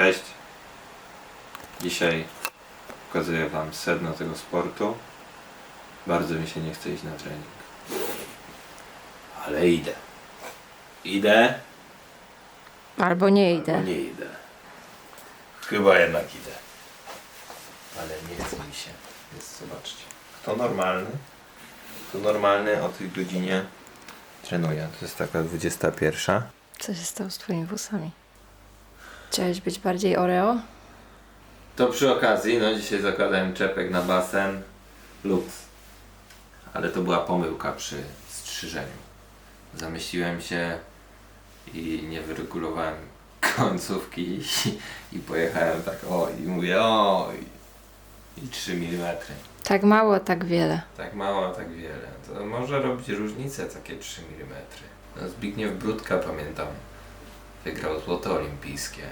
Cześć. Dzisiaj pokazuję Wam sedno tego sportu. Bardzo mi się nie chce iść na trening. Ale idę. Idę, Albo nie idę. albo nie idę. Chyba jednak idę. Ale nie chce mi się. Więc zobaczcie. Kto normalny? Kto normalny o tej godzinie trenuje. To jest taka 21. Co się stało z twoimi włosami? Chciałeś być bardziej Oreo? To przy okazji, no dzisiaj zakładałem czepek na basen Lux. Ale to była pomyłka przy strzyżeniu. Zamyśliłem się i nie wyregulowałem końcówki i, i pojechałem tak o i mówię o i, i 3 mm. Tak mało, tak wiele. Tak mało, tak wiele. To może robić różnicę takie 3 mm. No, Zbigniew Brudka pamiętam wygrał złoto olimpijskie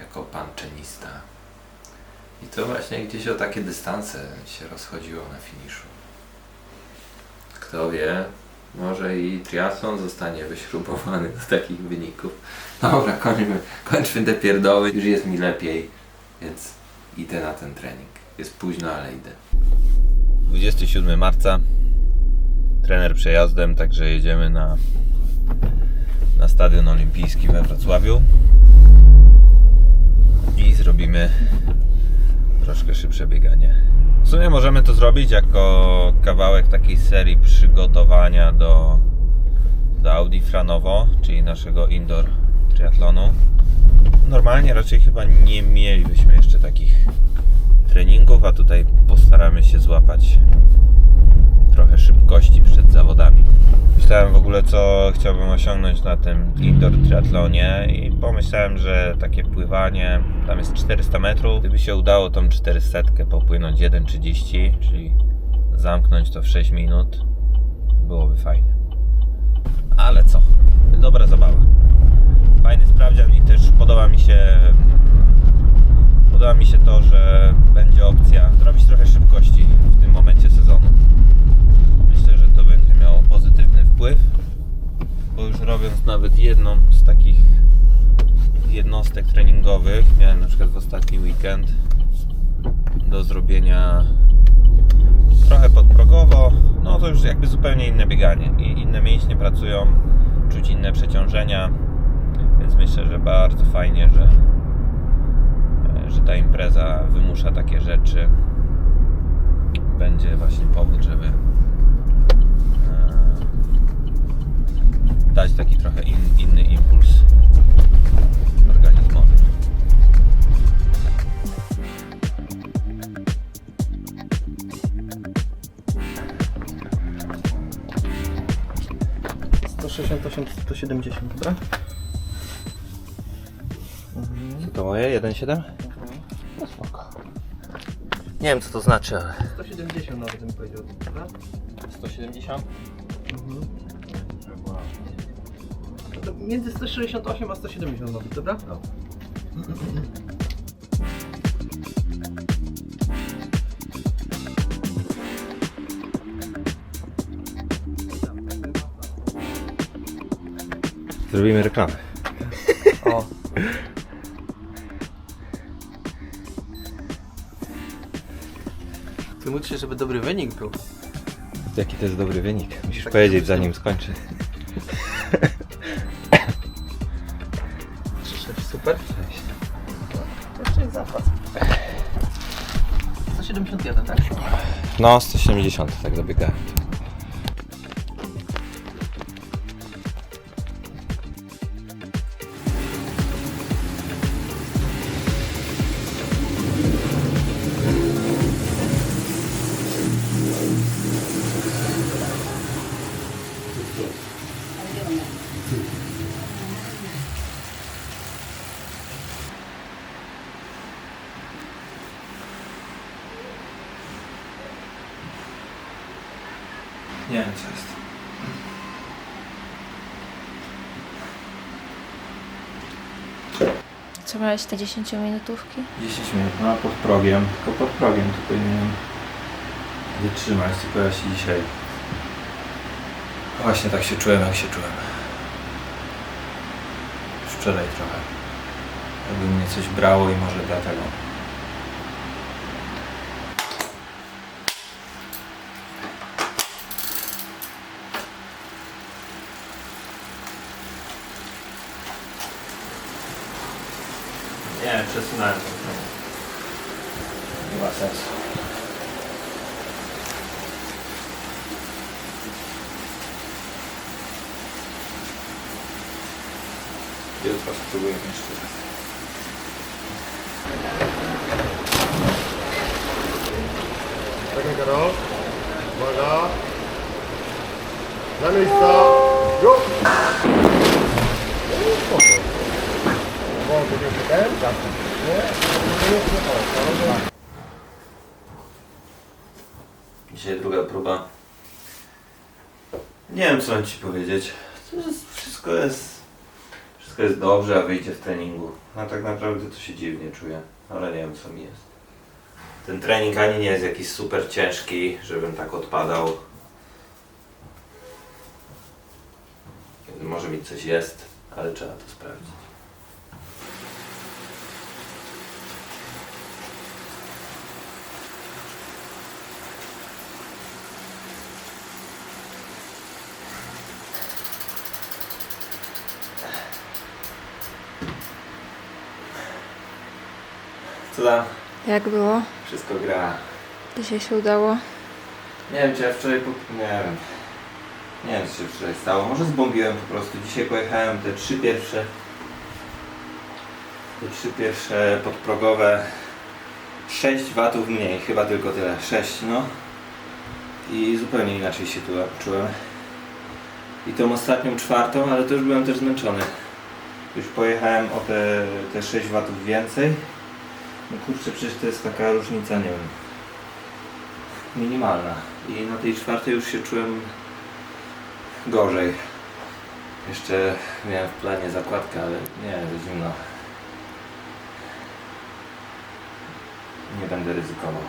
jako panczenista. I to właśnie gdzieś o takie dystanse się rozchodziło na finiszu. Kto wie, może i triathlon zostanie wyśrubowany do takich wyników. Dobra, kończmy, kończmy te pierdoły. Już jest mi lepiej, więc idę na ten trening. Jest późno, ale idę. 27 marca. Trener przejazdem, także jedziemy na, na Stadion Olimpijski we Wrocławiu i zrobimy troszkę szybsze bieganie. W sumie możemy to zrobić jako kawałek takiej serii przygotowania do, do Audi Franowo, czyli naszego indoor triatlonu. Normalnie raczej chyba nie mielibyśmy jeszcze takich treningów, a tutaj postaramy się złapać trochę szybkości przed zawodami. Myślałem w ogóle, co chciałbym osiągnąć na tym indoor triathlonie i pomyślałem, że takie pływanie, tam jest 400 metrów, gdyby się udało tą 400 popłynąć 1,30, czyli zamknąć to w 6 minut, byłoby fajnie. Ale co, dobra zabawa. Fajny sprawdzian i też podoba mi się Podoba mi się to, że będzie opcja zrobić trochę szybkości w tym momencie sezonu. Myślę, że to będzie miało pozytywny wpływ, bo już robiąc nawet jedną z takich jednostek treningowych, miałem na przykład w ostatni weekend do zrobienia trochę podprogowo, no to już jakby zupełnie inne bieganie i inne mięśnie pracują, czuć inne przeciążenia, więc myślę, że bardzo fajnie, że że ta impreza wymusza takie rzeczy, będzie właśnie powód, żeby e, dać taki trochę in, inny impuls organizmowi. To 68, 170, dobra? Co to moje? 1,7? No spoko. Nie wiem co to znaczy, ale 170 nawet bym powiedział, dobra? 170? Mhm. To między 168 a 170 nawet, dobra? No. Zrobimy reklamę. O. Ty módl się, żeby dobry wynik był. Jaki to jest dobry wynik? Musisz Tak powiedzieć zanim skończy. 171, tak? No, 170 tak dobiegałem. Co miałeś te 10 minutówki? 10 minut, no pod progiem, tylko pod progiem tu powinienem wytrzymać, tylko ja się dzisiaj właśnie tak się czułem jak się czułem. Już Wczoraj trochę. Jakby mnie coś brało i może dlatego. Nie, przesunąłem to. Nie ma sensu. Jutro spróbujemy jeszcze raz. Karol. Uwaga. Na miejsca. Go. No to nie ten? Tak. Nie? Nie o, Karol, Dzisiaj druga próba. Nie wiem co mam ci powiedzieć. Jest, wszystko jest. Wszystko jest dobrze, a wyjdzie w treningu. A tak naprawdę to się dziwnie czuję, ale nie wiem co mi jest. Ten trening ani nie jest jakiś super ciężki, żebym tak odpadał. Może mi coś jest, ale trzeba to sprawdzić. Co tam? Jak było? Wszystko gra. Dzisiaj się udało? Nie wiem, czy ja wczoraj po... Nie wiem. Nie wiem, co się wczoraj stało. Może zbombiłem po prostu. Dzisiaj pojechałem te trzy pierwsze... Te trzy pierwsze podprogowe 6 watów mniej, chyba tylko tyle. 6, no. I zupełnie inaczej się tu czułem. I tą ostatnią czwartą, ale to już byłem też zmęczony. Już pojechałem o te, te 6 watów więcej. No kurczę, przecież to jest taka różnica, nie wiem minimalna. I na tej czwartej już się czułem gorzej. Jeszcze miałem w planie zakładkę, ale nie, za zimno. Nie będę ryzykował.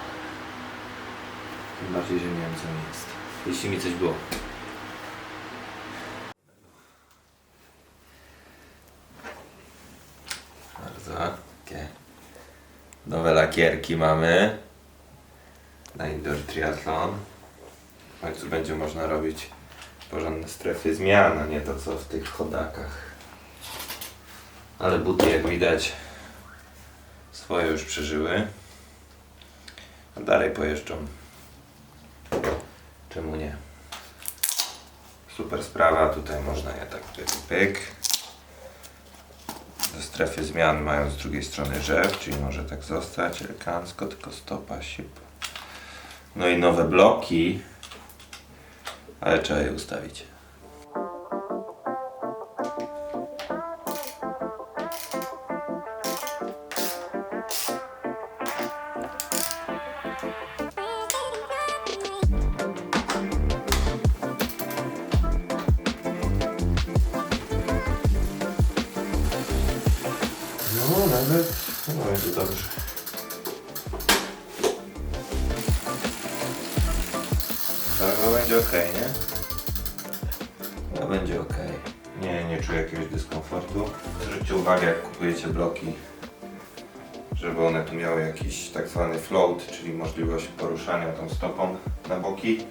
Tym bardziej, że nie wiem co mi jest. Jeśli mi coś było. Bardzo. Takie nowe lakierki mamy na indoor triathlon. W końcu będzie można robić porządne strefy zmian, a nie to co w tych chodakach. Ale buty jak widać swoje już przeżyły. A dalej pojeżdżą. Czemu nie? Super sprawa, tutaj można je tak pyk, pyk. Do strefy zmian mają z drugiej strony rzep, czyli może tak zostać elegancko, tylko stopa się no i nowe bloki. Ale trzeba je ustawić. Będzie ok. Nie, nie czuję jakiegoś dyskomfortu. Zwróćcie uwagę, jak kupujecie bloki, żeby one tu miały jakiś tak zwany float, czyli możliwość poruszania tą stopą na boki.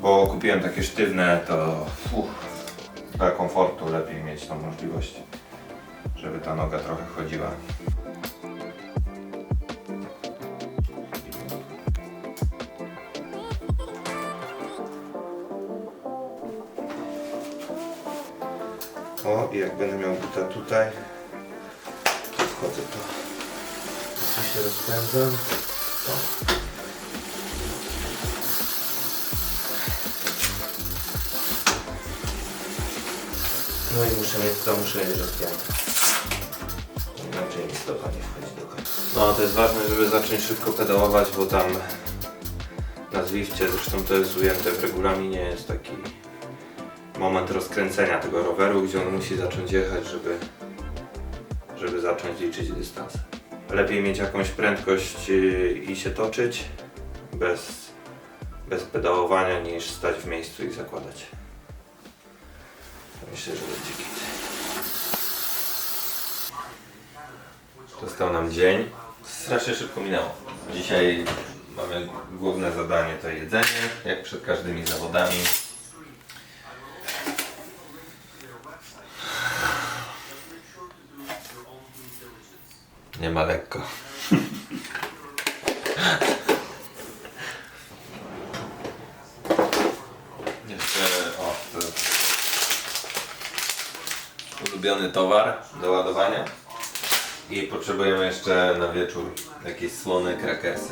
Bo kupiłem takie sztywne, to dla komfortu lepiej mieć tą możliwość, żeby ta noga trochę chodziła. Jak będę miał buta tutaj, to wchodzę tu. Tu się rozpędzam. O. No i muszę mieć to, muszę mieć rozpięte. Inaczej mi stopa nie wchodzi do końca. No, to jest ważne, żeby zacząć szybko pedałować, bo tam na Zwifcie, zresztą to jest ujęte w regulaminie, jest taki moment rozkręcenia tego roweru, gdzie on musi zacząć jechać, żeby, żeby zacząć liczyć dystans. Lepiej mieć jakąś prędkość yy, i się toczyć bez, bez pedałowania niż stać w miejscu i zakładać. Myślę, że będzie git. Został nam dzień. Strasznie szybko minęło. Dzisiaj mamy główne zadanie to jedzenie, jak przed każdymi zawodami. Nie ma lekko. Jeszcze o, to ulubiony towar do ładowania. I potrzebujemy jeszcze na wieczór jakieś słone krakersy.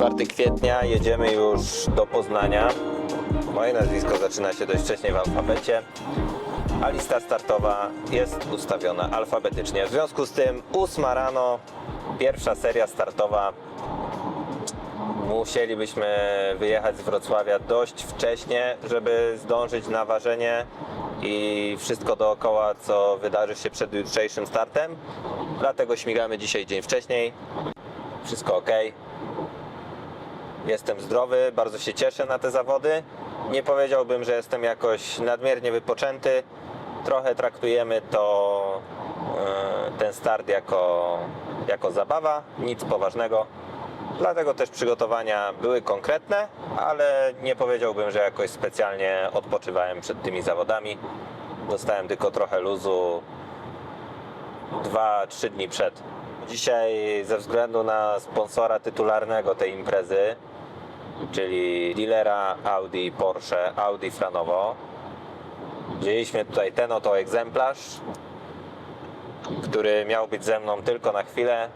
4 kwietnia jedziemy już do Poznania. Moje nazwisko zaczyna się dość wcześnie w alfabecie, a lista startowa jest ustawiona alfabetycznie. W związku z tym 8 rano, pierwsza seria startowa. Musielibyśmy wyjechać z Wrocławia dość wcześnie, żeby zdążyć na ważenie i wszystko dookoła, co wydarzy się przed jutrzejszym startem. Dlatego śmigamy dzisiaj dzień wcześniej. Wszystko ok. Jestem zdrowy, bardzo się cieszę na te zawody. Nie powiedziałbym, że jestem jakoś nadmiernie wypoczęty. Trochę traktujemy to e, ten start jako, jako zabawa, nic poważnego. Dlatego też przygotowania były konkretne, ale nie powiedziałbym, że jakoś specjalnie odpoczywałem przed tymi zawodami. Dostałem tylko trochę luzu 2-3 dni przed. Dzisiaj ze względu na sponsora tytularnego tej imprezy, czyli dealera Audi Porsche, Audi Franowo, wzięliśmy tutaj ten oto egzemplarz, który miał być ze mną tylko na chwilę,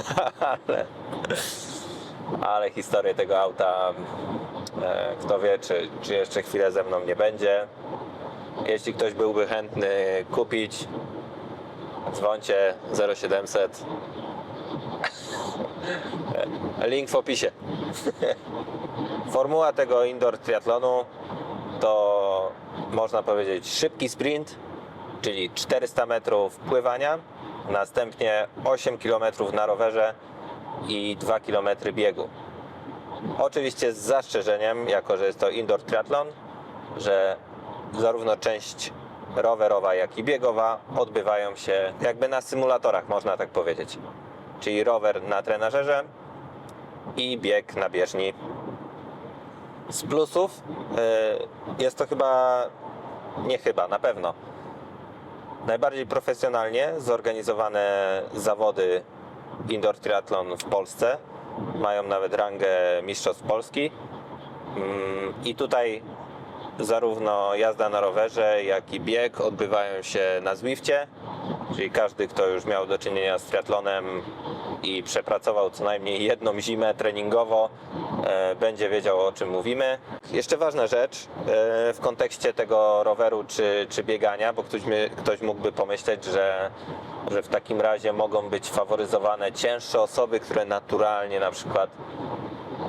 ale, ale historię tego auta, e, kto wie, czy, czy jeszcze chwilę ze mną nie będzie. Jeśli ktoś byłby chętny kupić, dzwońcie 0700. Link w opisie. Formuła tego indoor triatlonu to można powiedzieć szybki sprint, czyli 400 metrów pływania, następnie 8 km na rowerze i 2 km biegu. Oczywiście z zastrzeżeniem, jako że jest to indoor triatlon, że zarówno część rowerowa, jak i biegowa odbywają się jakby na symulatorach, można tak powiedzieć. Czyli rower na trenażerze i bieg na bieżni. Z plusów y, jest to chyba, nie chyba, na pewno najbardziej profesjonalnie zorganizowane zawody indoor triathlon w Polsce. Mają nawet rangę Mistrzostw Polski. Mm, I tutaj zarówno jazda na rowerze, jak i bieg odbywają się na Zwifcie, czyli każdy, kto już miał do czynienia z triatlonem i przepracował co najmniej jedną zimę treningowo, e, będzie wiedział o czym mówimy. Jeszcze ważna rzecz e, w kontekście tego roweru czy, czy biegania, bo ktoś, ktoś mógłby pomyśleć, że, że w takim razie mogą być faworyzowane cięższe osoby, które naturalnie na przykład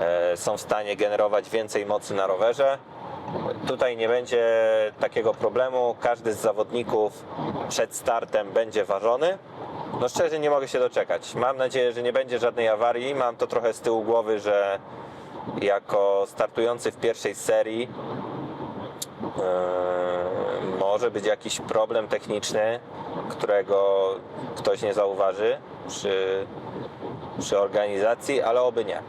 e, są w stanie generować więcej mocy na rowerze. Tutaj nie będzie takiego problemu. Każdy z zawodników przed startem będzie ważony. No szczerze nie mogę się doczekać. Mam nadzieję, że nie będzie żadnej awarii. Mam to trochę z tyłu głowy, że jako startujący w pierwszej serii Yy, może być jakiś problem techniczny, którego ktoś nie zauważy przy, przy organizacji, ale oby nie.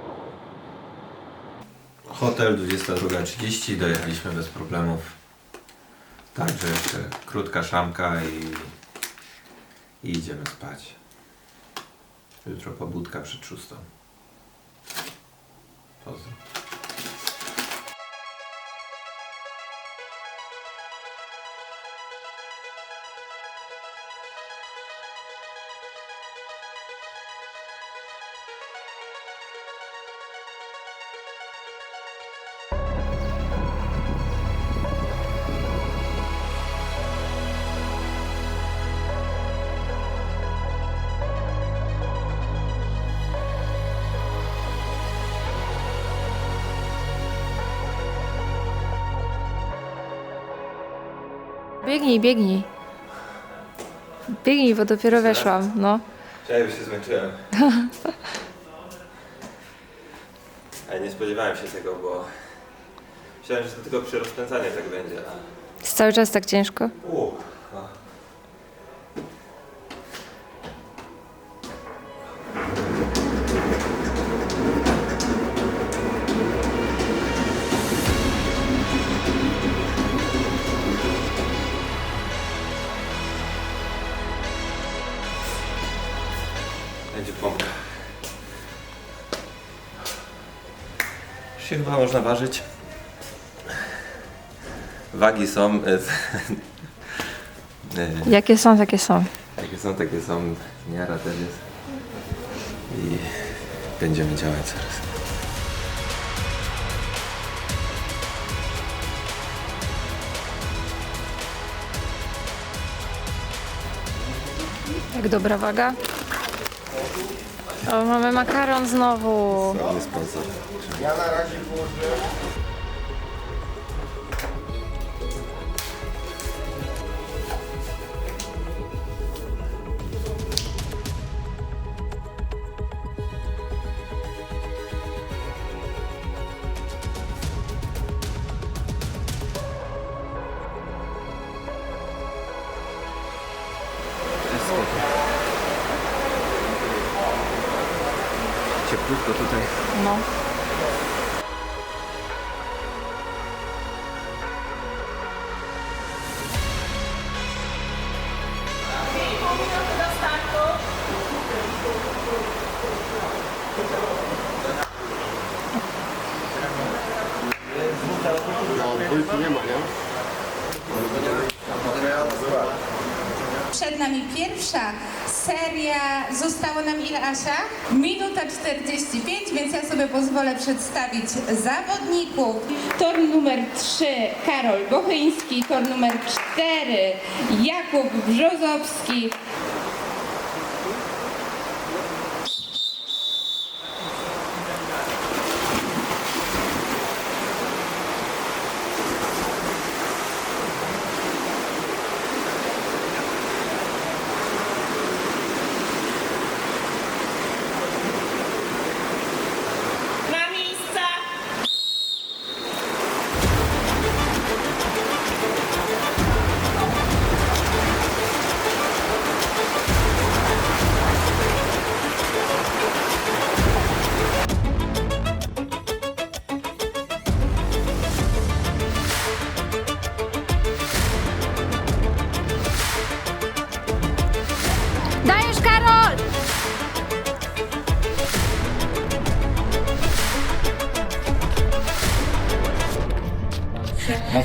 Hotel 22.30, dojechaliśmy bez problemów. Także jeszcze krótka szamka i, i idziemy spać. Jutro pobudka przed szóstą. Pozdro. Biegnij, biegnij. Biegnij, bo dopiero weszłam, no. Cześć, bo się zmęczyłem. Ale nie spodziewałem się tego, bo myślałem, że to tylko przy rozpędzaniu tak będzie. a- Jest cały czas tak ciężko? No. Się chyba można ważyć. Wagi są. e, e, Jakie są, takie są. takie są, takie są. Miara też jest. I będziemy działać zaraz. Jak dobra waga. O, mamy makaron znowu. Sponsor. Ja na razie włożę. Tutaj. No. Pozwolę przedstawić zawodników. Tor numer 3 Karol Bochyński, tor numer 4 Jakub Brzozowski,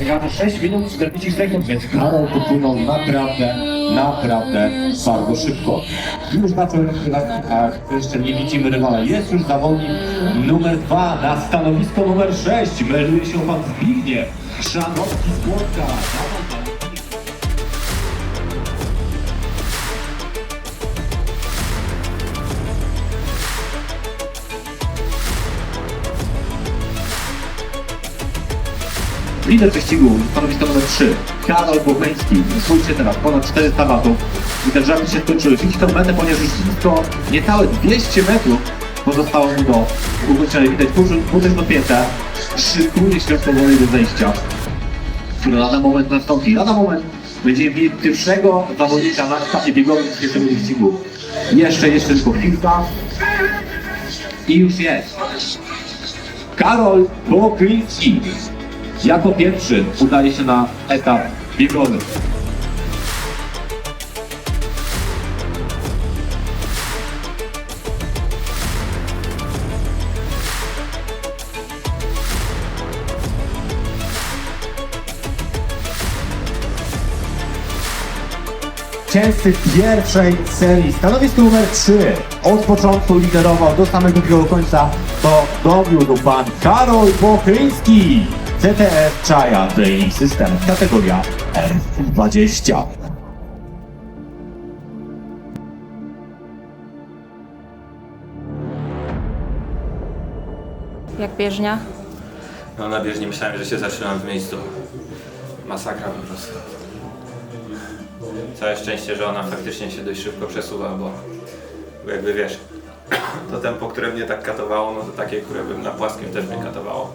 Zegarze 6 minut 40 sekund, więc Karol popłynął naprawdę, naprawdę bardzo szybko. Już na tym a jeszcze nie widzimy rywala. Jest już zawodnik numer 2 na stanowisko numer 6. Melduje się pan Zbigniew Szanowski z Płotka. Lider wyścigu, stanowisko numer 3, Karol Bocheński. Spójrzcie teraz, ponad 400 watów. I te żarty się skończyły. Widzi tą metę, ponieważ już blisko niecałe 200 metrów pozostało mu do ukończenia. Widać, buty dopięte. Szykuje się powoli do zejścia. Który lada moment nastąpi. Lada moment będziemy mieli pierwszego zawodnika na etapie biegowym dzisiejszego wyścigu. Jeszcze, jeszcze tylko chwilka. I już jest. Karol Bokryński jako pierwszy udaje się na etap biegowy. W pierwszej serii. Stanowisko numer 3. Od początku liderował do samego drugiego końca. To dowiódł pan Karol Bochyński. CTF Czaja Training System. Kategoria F20. Jak bieżnia? No na bieżni myślałem, że się zatrzymam w miejscu. Masakra po prostu. Całe szczęście, że ona faktycznie się dość szybko przesuwa, bo bo jakby wiesz, to tempo, które mnie tak katowało, no to takie, które bym na płaskim też mnie katowało.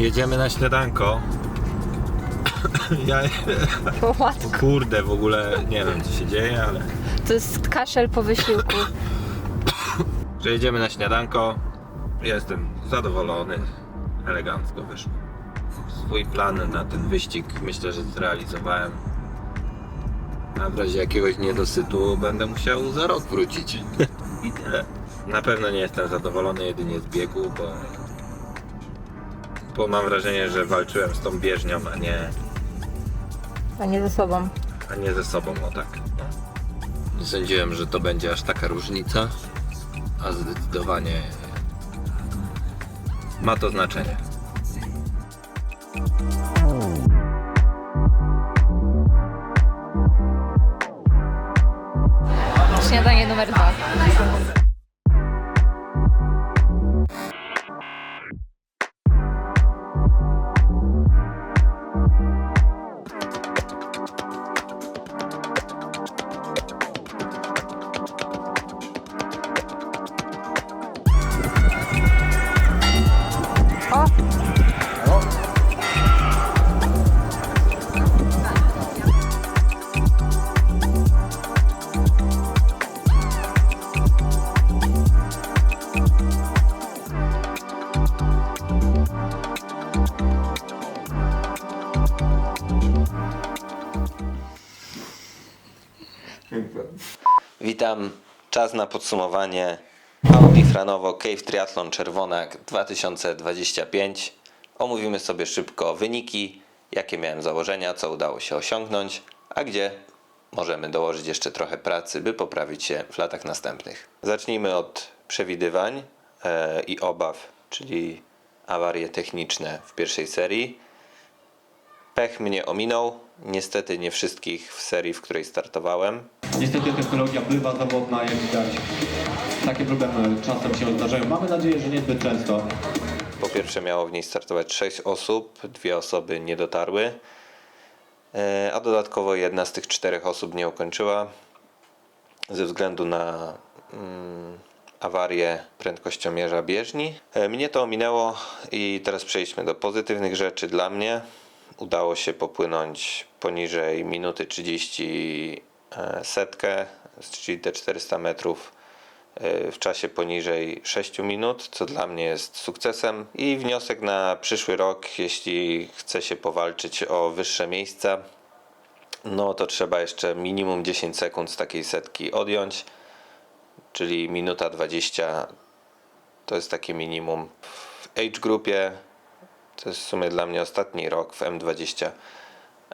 Jedziemy na śniadanko. Ja, kurde, w ogóle nie wiem co się dzieje, ale To jest kaszel po wysiłku. że jedziemy na śniadanko. Jestem zadowolony. Elegancko wyszło. Swój plan na ten wyścig myślę, że zrealizowałem. A w razie jakiegoś niedosytu będę musiał za rok wrócić. I tyle. Na pewno nie jestem zadowolony jedynie z biegu, bo, bo mam wrażenie, że walczyłem z tą bieżnią, a nie, A nie ze sobą. a nie ze sobą, o tak. Nie sądziłem, że to będzie aż taka różnica, a zdecydowanie ma to znaczenie. Śniadanie numer dwa. Witam. Czas na podsumowanie Audi Franowo Cave Triathlon Czerwonak 2025. Omówimy sobie szybko wyniki, jakie miałem założenia, co udało się osiągnąć, a gdzie możemy dołożyć jeszcze trochę pracy, by poprawić się w latach następnych. Zacznijmy od przewidywań e, i obaw, czyli awarie techniczne w pierwszej serii. Pech mnie ominął, niestety nie wszystkich w serii, w której startowałem. Niestety technologia bywa zawodna, jak widać. Takie problemy czasem się zdarzają. Mamy nadzieję, że niezbyt często. Po pierwsze miało w niej startować 6 osób, dwie osoby nie dotarły, e, a dodatkowo jedna z tych czterech osób nie ukończyła ze względu na mm, awarię prędkościomierza bieżni. E, Mnie to ominęło i teraz przejdźmy do pozytywnych rzeczy dla mnie. Udało się popłynąć poniżej minuty 30 e, setkę, czyli te 400 metrów w czasie poniżej 6 minut, co dla mnie jest sukcesem. I wniosek na przyszły rok, jeśli chce się powalczyć o wyższe miejsca, no to trzeba jeszcze minimum 10 sekund z takiej setki odjąć, czyli minuta 20 to jest takie minimum w age grupie. To jest w sumie dla mnie ostatni rok w M20.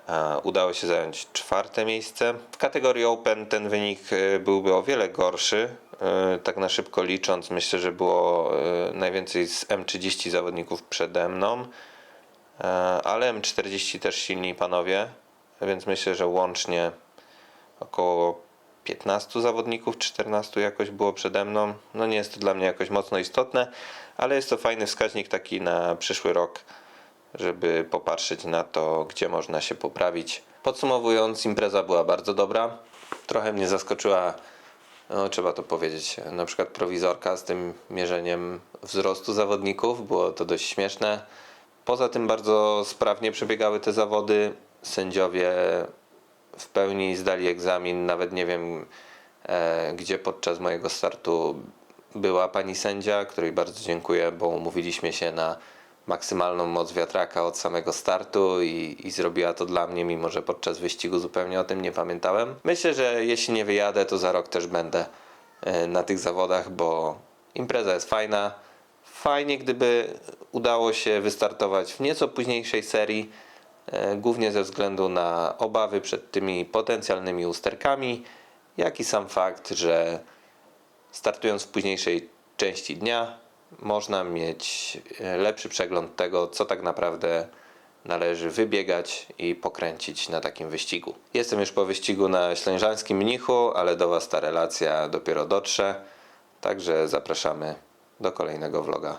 E, Udało się zająć czwarte miejsce. W kategorii Open ten wynik e, byłby o wiele gorszy. E, Tak na szybko licząc, myślę, że było najwięcej z M30 zawodników przede mną, ale M40 też silni panowie, więc myślę, że łącznie około 15 zawodników, 14 jakoś było przede mną. No nie jest to dla mnie jakoś mocno istotne, ale jest to fajny wskaźnik taki na przyszły rok żeby popatrzeć na to, gdzie można się poprawić. Podsumowując, impreza była bardzo dobra. Trochę mnie zaskoczyła, no, trzeba to powiedzieć, na przykład prowizorka z tym mierzeniem wzrostu zawodników. Było to dość śmieszne. Poza tym bardzo sprawnie przebiegały te zawody. Sędziowie w pełni zdali egzamin. Nawet nie wiem, e, gdzie podczas mojego startu była pani sędzia, której bardzo dziękuję, bo umówiliśmy się na maksymalną moc wiatraka od samego startu i, i zrobiła to dla mnie, mimo że podczas wyścigu zupełnie o tym nie pamiętałem. Myślę, że jeśli nie wyjadę, to za rok też będę e, na tych zawodach, bo impreza jest fajna. Fajnie, gdyby udało się wystartować w nieco późniejszej serii, głównie ze względu na obawy przed tymi potencjalnymi usterkami, jak i sam fakt, że startując w późniejszej części dnia, można mieć e, lepszy przegląd tego, co tak naprawdę należy wybiegać i pokręcić na takim wyścigu. Jestem już po wyścigu na Ślężańskim Mnichu, ale do Was ta relacja dopiero dotrze. Także zapraszamy do kolejnego vloga.